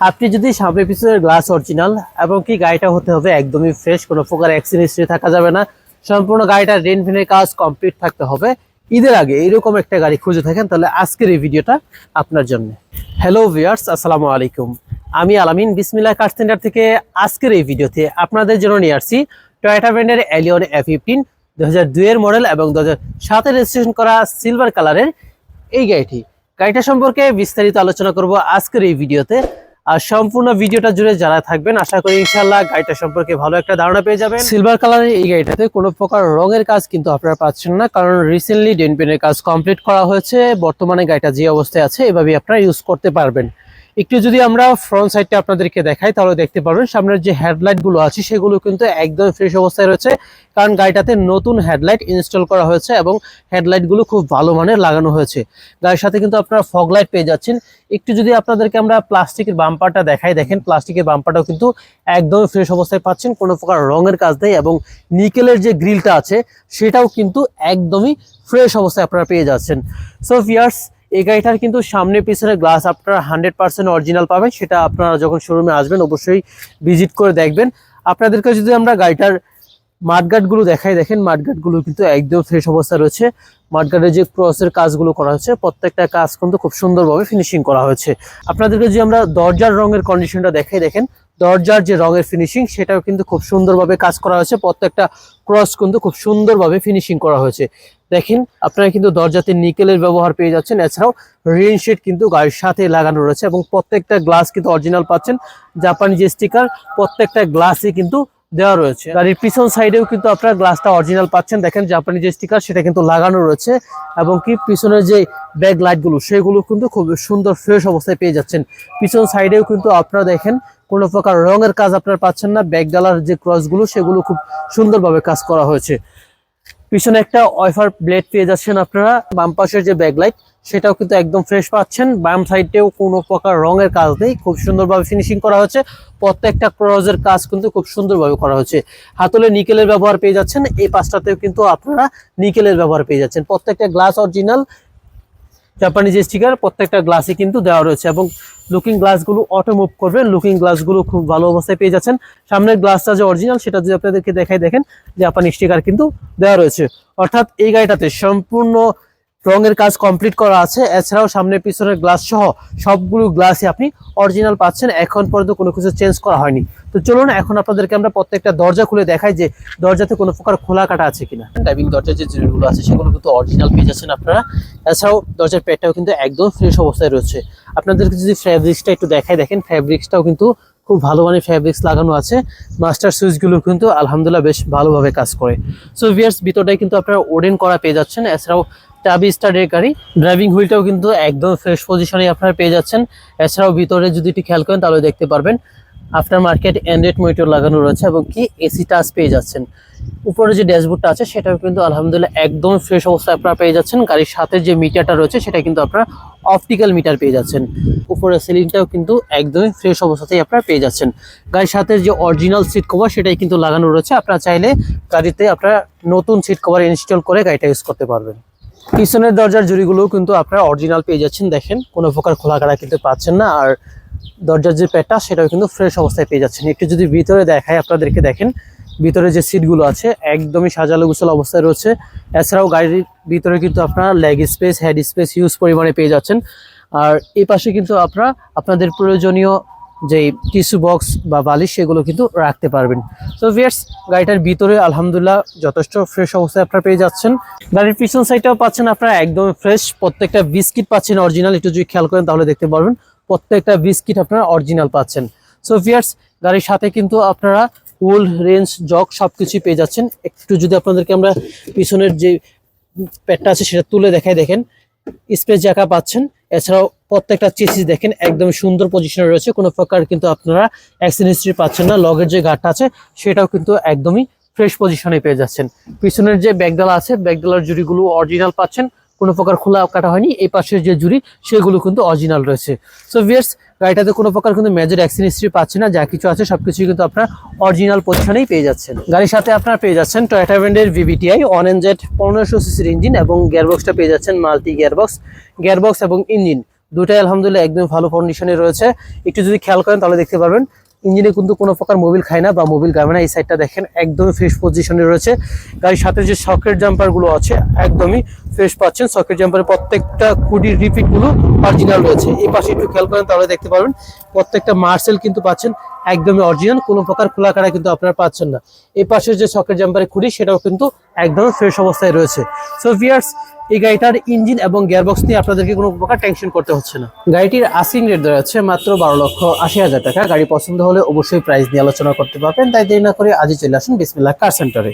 আপনি যদি সামনে পিছনের গ্লাস অরিজিনাল এবং কি গাড়িটা হতে হবে একদমই ফ্রেশ কোনো প্রকার অ্যাক্সিডেন্ট হিস্ট্রি থাকা যাবে না। সম্পূর্ণ গাড়িটা ফিনের কাজ কমপ্লিট থাকতে হবে। ঈদের আগে এরকম একটা গাড়ি খুঁজে থাকেন, তাহলে আজকের এই ভিডিওটা আপনার জন্য। হ্যালো ভিউয়ার্স আসসালামু আলাইকুম। আমি আলামিন, বিসমিল্লাহ কার সেন্টার থেকে আজকের এই ভিডিওতে আপনাদের জন্য নিয়ে আসছি টয়োটা ব্র্যান্ডের এলিয়ন এফ ফিফটিন দু দুইয়ের মডেল এবং দু হাজার রেজিস্ট্রেশন করা সিলভার কালারের এই গাড়িটি। গাড়িটা সম্পর্কে বিস্তারিত আলোচনা করব আজকের এই ভিডিওতে। আর সম্পূর্ণ ভিডিওটা জুড়ে যারা থাকবেন, আশা করি ইনশাল্লাহ গাড়িটা সম্পর্কে ভালো একটা ধারণা পেয়ে যাবেন। সিলভার কালারের এই গাড়িটাতে কোনো প্রকার রঙের কাজ কিন্তু আপনারা পাচ্ছেন না, কারণ রিসেন্টলি ডেনপেনের কাজ কমপ্লিট করা হয়েছে। বর্তমানে গাড়িটা যে অবস্থায় আছে, এভাবেই আপনারা ইউজ করতে পারবেন। একটু যদি আমরা ফ্রন্ট সাইডটা আপনাদেরকে দেখাই, তাহলে দেখতে পারবেন সামনের যে হেডলাইটগুলো আছে, সেগুলো কিন্তু একদম ফ্রেশ অবস্থায় রয়েছে। কারণ গাড়িটাতে নতুন হেডলাইট ইনস্টল করা হয়েছে এবং হেডলাইটগুলো খুব ভালো মানের লাগানো হয়েছে। গাড়ির সাথে কিন্তু আপনারা ফগ লাইট পেয়ে যাচ্ছেন। একটু যদি আপনাদেরকে আমরা প্লাস্টিকের বাম্পারটা দেখাই, দেখেন প্লাস্টিকের বাম্পারটাও কিন্তু একদম ফ্রেশ অবস্থায় পাচ্ছেন, কোনো প্রকার রঙের কাজ নেই এবং নিকেলের যে গ্রিলটা আছে, সেটাও কিন্তু একদমই ফ্রেশ অবস্থায় আপনারা পেয়ে যাচ্ছেন। সো ফিয়ার্স এই গাড়িটার কিন্তু সামনে পিছনে গ্লাস আপনারা হান্ড্রেড পার্সেন্ট অরিজিনাল পাবেন। সেটা আপনারা যখন শোরুমে আসবেন, অবশ্যই ভিজিট করে দেখবেন। আপনাদেরকে যদি আমরা গাড়িটার মাঠগাটগুলো দেখাই, দেখেন মাঠগাটগুলো কিন্তু একদম ফ্রেশ অবস্থা রয়েছে। মাঠগাটের যে ক্রসের কাজগুলো করা হয়েছে, প্রত্যেকটা কাজ কিন্তু খুব সুন্দরভাবে ফিনিশিং করা হয়েছে। আপনাদেরকে যদি আমরা দরজার রঙের কন্ডিশনটা দেখাই, দেখেন, দরজার যে রঙের ফিনিশিং সেটাও কিন্তু খুব সুন্দরভাবে কাজ করা হয়েছে। প্রত্যেকটা ক্রস কিন্তু খুব সুন্দরভাবে ফিনিশিং করা হয়েছে। দেখেন, আপনারা কিন্তু দরজাতে নিকেলের ব্যবহার পেয়ে যাচ্ছেন। এছাড়াও রেইন শেড কিন্তু গাড়ির সাথে লাগানো রয়েছে এবং প্রত্যেকটা গ্লাস কিন্তু অরিজিনাল পাচ্ছেন। জাপানি যে স্টিকার প্রত্যেকটা গ্লাসই কিন্তু দেওয়া রয়েছে। গাড়ির পিছন সাইডেও কিন্তু আপনারা গ্লাসটা অরিজিনাল পাচ্ছেন। দেখেন জাপানি যে স্টিকার সেটা কিন্তু লাগানো রয়েছে এবং কি পিছনের যে ব্যাক লাইটগুলো, সেগুলো কিন্তু খুব সুন্দর ফ্রেশ অবস্থায় পেয়ে যাচ্ছেন। পিছন সাইডেও কিন্তু আপনারা দেখেন, কোনো প্রকার রঙের কাজ আপনারা পাচ্ছেন না। ব্যাক ডালার যে ক্রসগুলো, সেগুলো খুব সুন্দরভাবে কাজ করা হয়েছে। পিছনে একটা ওয়াইফার ব্লেড পেয়ে যাচ্ছেন আপনারা। বাম পাশের যে ব্যাকলাইট সেটাও কিন্তু একদম ফ্রেশ পাচ্ছেন। বাম সাইডেও কোনো প্রকার রঙের কাজ নেই। খুব সুন্দরভাবে ফিনিশিং করা হচ্ছে প্রত্যেকটা ক্রজের কাজ কিন্তু খুব সুন্দরভাবে করা হয়েছে। হাতলে নিকেলের ব্যবহার পেয়ে যাচ্ছেন। এই পাশটাতেও কিন্তু আপনারা নিকেলের ব্যবহার পেয়ে যাচ্ছেন। প্রত্যেকটা গ্লাস অরিজিনাল জাপানি যে স্টিকার প্রত্যেকটা গ্লাসে কিন্তু দেওয়া রয়েছে এবং লুকিং গ্লাসগুলো অটো মুভ করবে লুকিং গ্লাসগুলো খুব ভালো অবস্থায় পেয়ে যাচ্ছেন। সামনের গ্লাসটা যে অরিজিনাল সেটা যদি আপনাদেরকে দেখাই দেখেন জাপানি স্টিকার কিন্তু দেওয়া রয়েছে। অর্থাৎ এই গাড়িটাতে সম্পূর্ণ রঙের কাজ কমপ্লিট করা আছে। এছাড়াও সামনের পিছনের গ্লাস সহ সবগুলো গ্লাসই আপনি অরিজিনাল পাচ্ছেন। এখন পর্যন্ত কোনো কিছু চেঞ্জ করা হয়নি। তো চলুন, এখন আপনাদেরকে আমরা প্রত্যেকটা দরজা খুলে দেখাই যে দরজাতে কোনো প্রকার খোলা কাটা আছে কিনা। ড্রাইভিং দরজার যে জিনিসগুলো আছে, সেগুলো কিন্তু অরিজিনাল পেয়ে যাচ্ছেন আপনারা। এছাড়াও দরজার পেটটাও কিন্তু একদম ফ্রেশ অবস্থায় রয়েছে। আপনাদেরকে যদি ফ্যাব্রিক্সটা একটু দেখাই, দেখেন ফ্যাব্রিক্সটাও কিন্তু খুব ভালো মানের ফ্যাব্রিক্স লাগানো আছে। মাস্টার সুইচগুলো কিন্তু আলহামদুলিল্লাহ বেশ ভালোভাবে কাজ করে। সো ভিয়ার্স ভিতরটাই কিন্তু আপনারা ওডেন করা পেয়ে যাচ্ছেন। এছাড়াও চাবি স্টার্টের গাড়ি। ড্রাইভিং হুইলটাও কিন্তু একদম ফ্রেশ পজিশনে আপনারা পেয়ে যাচ্ছেন। এছাড়াও ভিতরে যদি একটু খেয়াল করেন, তাহলে দেখতে পারবেন আফটার মার্কেট অ্যান্ড্রয়েড মনিটর লাগানো রয়েছে এবং কি এসি টাচ পেয়ে যাচ্ছেন। উপরে যে ড্যাশবোর্ডটা আছে, সেটাও কিন্তু আলহামদুলিল্লাহ একদম ফ্রেশ অবস্থায় আপনারা পেয়ে যাচ্ছেন। গাড়ির সাথে যে মিটারটা রয়েছে, সেটা কিন্তু আপনারা অপটিক্যাল মিটার পেয়ে যাচ্ছেন। উপরে সিলিংটাও কিন্তু একদমই ফ্রেশ অবস্থাতেই আপনারা পেয়ে যাচ্ছেন। গাড়ির সাথে যে অরিজিনাল সিট কভার সেটাই কিন্তু লাগানো রয়েছে। আপনারা চাইলে গাড়িতে আপনারা নতুন সিট কভার ইনস্টল করে গাড়িটা ইউজ করতে পারবেন। পিছনের দরজার জুড়িগুলোও কিন্তু আপনারা অরিজিনাল পেয়ে যাচ্ছেন। দেখেন, কোনো প্রকার খোলা কাটা কিন্তু পাচ্ছেন না। আর দরজার যে পেটটা সেটাও কিন্তু ফ্রেশ অবস্থায় পেয়ে যাচ্ছেন। একটু যদি ভিতরে দেখায় আপনাদেরকে, দেখেন, ভিতরে যে সিটগুলো আছে, একদমই সাজালো গুছালো অবস্থায় রয়েছে। এছাড়াও গাড়ির ভিতরে কিন্তু আপনারা leg space head space huge পরিমাণে পেয়ে যাচ্ছেন। আর এই পাশে কিন্তু আপনারা, আপনাদের প্রয়োজনীয় যে টিস্যু বক্স বা বালিশ, সেগুলো কিন্তু রাখতে পারবেন। তো ভিয়ার্স গাড়িটার ভিতরে আলহামদুলিল্লাহ যথেষ্ট ফ্রেশ অবস্থায় আপনারা পেয়ে যাচ্ছেন। গাড়ির পিছন সাইডটাও পাচ্ছেন আপনারা একদম ফ্রেশ প্রত্যেকটা বিস্কিট পাচ্ছেন অরিজিনাল একটু যদি খেয়াল করেন তাহলে দেখতে পারবেন, প্রত্যেকটা বিস্কিট আপনারা অরিজিনাল পাচ্ছেন। সো ভিয়ার্স গাড়ির সাথে কিন্তু আপনারা উল রেঞ্জ জগ সব কিছুই পেয়ে যাচ্ছেন। একটু যদি আপনাদেরকে আমরা পিছনের যে প্যাডটা আছে, সেটা তুলে দেখাই, দেখেন স্পেস জায়গা পাচ্ছেন। এছাড়াও প্রত্যেকটা চেসিস দেখেন একদম সুন্দর পজিশনে রয়েছে। কোনো প্রকার কিন্তু আপনারা অ্যাক্সিডেন্ট হিস্ট্রি পাচ্ছেন না, লগের যে গাড়টা আছে, সেটাও কিন্তু একদমই ফ্রেশ পজিশনে পেয়ে যাচ্ছেন। পিছনের যে ব্যাগডালা আছে, ব্যাগডালার জুড়িগুলো অরিজিনাল পাচ্ছেন, কোনো প্রকার খোলা কাটা হয়নি। এই পাশের যে জুড়ি, সেগুলো কিন্তু অরিজিনাল রয়েছে। সো ভিয়ার্স গাড়িটাতে কোনো প্রকার কিন্তু মেজর অ্যাক্সিডেন্ট হিস্ট্রি পাচ্ছে না, যা কিছু আছে সবকিছুই কিন্তু আপনার অরিজিনাল পজিশনেই পেয়ে যাচ্ছেন। গাড়ির সাথে আপনারা পেয়ে যাচ্ছেন টয়োটা ব্র্যান্ডের ভিভিটিআই অন এন জেড পনেরোশো সিসির ইঞ্জিন এবং গিয়ারবক্সটা পেয়ে যাচ্ছেন মাল্টি গিয়ারবক্স গিয়ারবক্স এবং ইঞ্জিন দুটাই আলহামদুলিল্লাহ একদম ভালো কন্ডিশনে রয়েছে। একটু যদি খেয়াল করেন তাহলে দেখতে পারবেন, ইঞ্জিনে কিন্তু কোনো প্রকার মোবিল খায় না বা মোবিল গাবে না। এই সাইডটা দেখেন একদমই ফ্রেশ পজিশনে রয়েছে। গাড়ির সাথে যে সকেট জাম্পারগুলো আছে, একদমই ফ্রেশ পাচ্ছেন। সকেট জাম্পারের প্রত্যেকটা কুডির রিপিটগুলো অরিজিনাল রয়েছে। এই পাশে একটু খেয়াল করেন তাহলে দেখতে পারবেন, প্রত্যেকটা মার্সেল কিন্তু পাচ্ছেন। একদমই অরিজিনাল কোনো প্রকার খোলা কাটা কিন্তু আপনারা পাচ্ছেন না। এই পাশের যে সকেট জাম্পারের খুঁড়ি সেটাও কিন্তু একদম ফ্রেশ অবস্থায় রয়েছে। সো ভিয়ার্স এই গাড়িটার ইঞ্জিন এবং গিয়ারবক্স নিয়ে আপনাদেরকে কোনো প্রকার টেনশন করতে হচ্ছে না। গাড়িটির আসিং রেট আছে মাত্র বারো লক্ষ আশি হাজার টাকা। গাড়ি পছন্দ হলে অবশ্যই প্রাইস নিয়ে আলোচনা করতে পারবেন। তাই দেরি না করে আজই চলে আসুন বিসমিল্লা কার সেন্টারে